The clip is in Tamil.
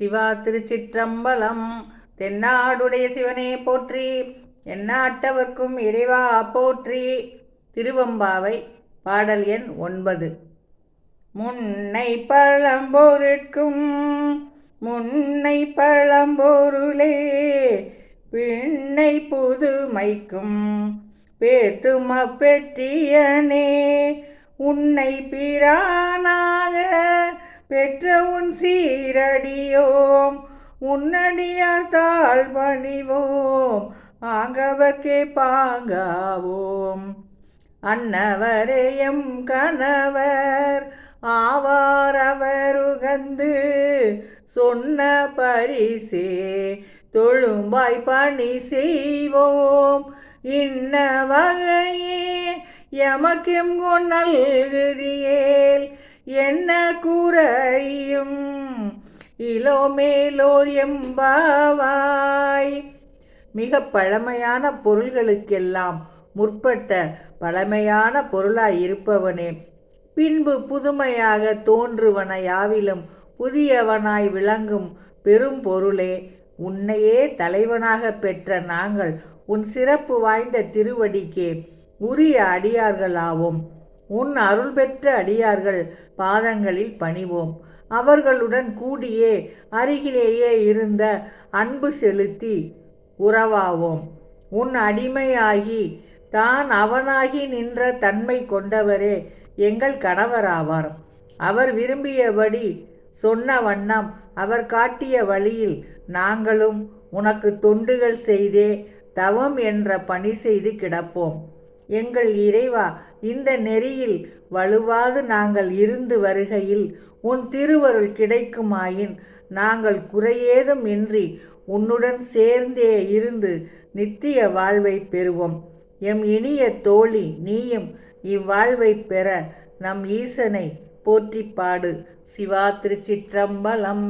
சிவா திருச்சிற்றம்பலம். தென்னாடுடைய சிவனே போற்றி எந்நாட்டவர்க்கும் இறைவா போற்றி. திருவம்பாவை பாடல் எண் ஒன்பது. முன்னை பழம்பொருட்கும் முன்னை பழம்பொருளே பின்னை புதுமைக்கும் பேத்தும பெற்றியனே உன்னை பிரானாக பெற்ற உன் சீரடியோம் உன்னடியார் தாழ் பணிவோம் ஆங்கவர்க்கே பாங்காவோம். அன்னவரே எம் கணவர் ஆவார் அவருகந்து சொன்ன பரிசே தொழும்பாய் பணி செய்வோம். இன்ன வகையே எமக்கெம் நல்குதியே என்ன கூறையும் இளோமேலோர் எம்பாவாய். மிக பழமையான பொருள்களுக்கெல்லாம் முற்பட்ட பழமையான பொருளாய் இருப்பவனே. பின்பு புதுமையாக தோன்றுவன யாவிலும் புதியவனாய் விளங்கும் பெரும் பொருளே. உன்னையே தலைவனாக பெற்ற நாங்கள் உன் சிறப்பு வாய்ந்த திருவடிக்கே உரிய அடியார்களாவோம். உன் அருள் பெற்ற அடியார்கள் பாதங்களில் பணிவோம். அவர்களுடன் கூடியே அருகிலேயே இருந்த அன்பு செலுத்தி உறவாவோம். உன் அடிமையாகி தான் அவனாகி நின்ற தன்மை கொண்டவரே எங்கள் கணவராவார். அவர் விரும்பியபடி சொன்ன வண்ணம் அவர் காட்டிய வழியில் நாங்களும் உனக்கு தொண்டுகள் செய்தே தவம் என்ற பணி செய்து கிடப்போம். எங்கள் இறைவா இந்த நெறியில் வலுவாது நாங்கள் இருந்து வருகையில் உன் திருவருள் கிடைக்குமாயின் நாங்கள் குறையேதும் இன்றி உன்னுடன் சேர்ந்தே இருந்து நித்திய வாழ்வை பெறுவோம். எம் இனிய தோழி நீயும் இவ்வாழ்வை பெற நம் ஈசனை போற்றிப் பாடு. சிவா திருச்சிற்றம்பலம்.